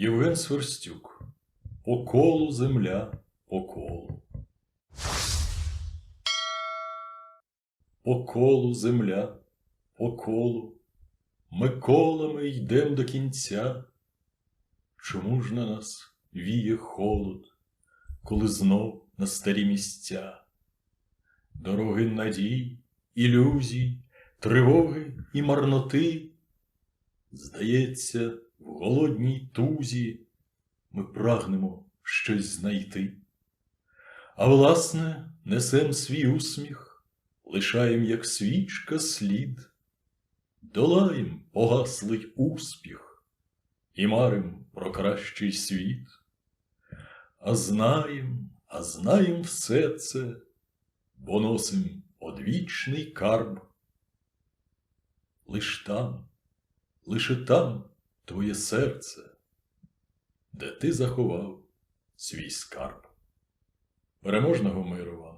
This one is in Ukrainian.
Євген Сверстюк. По колу земля, по колу. По колу земля, по колу. Ми колами йдем до кінця. Чому ж на нас віє холод, коли знов на старі місця? Дороги надій, ілюзій, тривоги і марноти. Здається, голодній тузі ми прагнемо щось знайти. А власне, несем свій усміх, лишаєм, як свічка, слід, долаєм погаслий успіх і марим про кращий світ. А знаєм, а знаєм все це, бо носим одвічний карб. Лиш там, лише там твоє серце, де ти заховав свій скарб. Переможного миру вам!